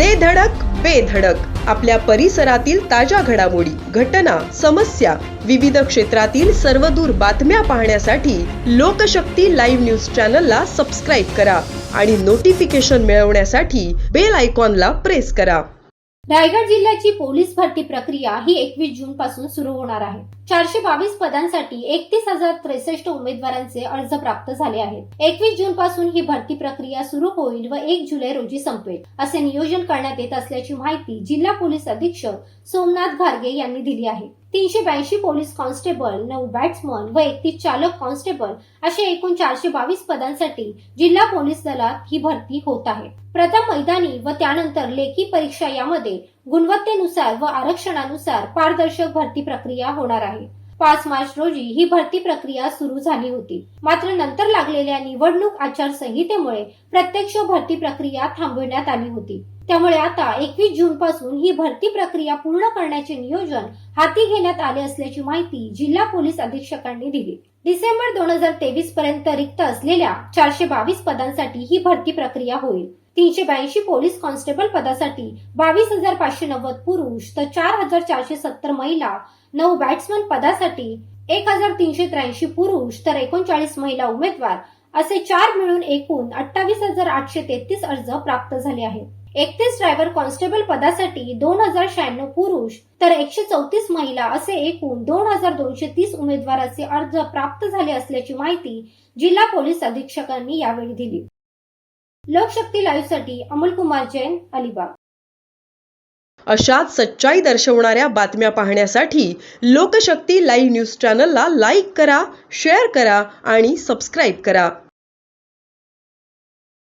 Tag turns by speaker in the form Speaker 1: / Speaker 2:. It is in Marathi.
Speaker 1: दे धडक बेधडक आपल्या परिसरातील ताज्या घडामोडी घटना समस्या विविध क्षेत्रातील सर्वदूर बातम्या पाहण्यासाठी लोकशक्ती लाईव्ह न्यूज चॅनलला सबस्क्राईब करा आणि नोटिफिकेशन मिळवण्यासाठी बेल आयकॉनला प्रेस करा.
Speaker 2: रायगड जिल्ह्याची पोलीस भरती प्रक्रिया ही एकवीस जून पासून सुरू होणार आहे. चारशे बावीस पदांसाठी एकतीस हजार त्रेसष्ट उमेदवारांचे अर्ज प्राप्त झाले आहेत. एकवीस जून पासून ही भरती प्रक्रिया सुरू होईल व एक जुलै रोजी संपेल असे नियोजन करण्यात येत असल्याची माहिती जिल्हा पोलीस अधीक्षक सोमनाथ घारगे यांनी दिली आहे. तीनशे ब्याऐंशी पोलीस कॉन्स्टेबल नऊ बॅट्समन व एकतीस चालक कॉन्स्टेबल असे एकूण चारशे बावीस पदांसाठी जिल्हा पोलीस दलात ही भरती होत आहे. प्रथम मैदानी व त्यानंतर लेखी परीक्षा यामध्ये गुणवत्तेनुसार व आरक्षणानुसार पारदर्शक भरती प्रक्रिया होणार आहे. पाच मार्च रोजी ही भरती प्रक्रिया सुरू झाली होती. मात्र नंतर लागलेल्या निवडणूक आचारसंहितेमुळे प्रत्यक्ष भरती प्रक्रिया थांबविण्यात आली होती. त्यामुळे आता एकवीस जून पासून ही भरती प्रक्रिया पूर्ण करण्याचे नियोजन हाती घेण्यात आले असल्याची माहिती जिल्हा पोलीस अधीक्षकांनी दिली. डिसेंबर दोन हजार तेवीस पर्यंत रिक्त असलेल्या चारशे बावीस पदांसाठी ही भरती प्रक्रिया होईल. तीनशे ब्याऐंशी पोलीस कॉन्स्टेबल पदासाठी बावीस हजार पाचशे नव्वद पुरुष तर चार हजार चारशे सत्तर महिला नऊ बॅट्समन पदासाठी एक हजार तीनशे त्र्याऐंशी पुरुष तर एकोणचाळीस महिला उमेदवार असे चार मिळून एकूण अठ्ठावीस हजार आठशे तेहतीस अर्ज प्राप्त झाले आहेत. एकतीस ड्रायव्हर कॉन्स्टेबल पदासाठी दोन हजार शहाण्णव पुरुष तर एकशे चौतीस महिला असे एकूण दोन हजार दोनशे तीस उमेदवाराचे अर्ज प्राप्त झाले असल्याची माहिती जिल्हा पोलीस अधीक्षकांनी यावेळी दिली. लोकशक्ती लाईव्हसाठी अमोल कुमार जैन अलिबाग.
Speaker 1: अशाच सच्चाई दर्शवणाऱ्या बातम्या पाहण्यासाठी लोकशक्ती लाईव्ह न्यूज चॅनलला लाईक करा शेअर करा आणि सबस्क्राईब करा.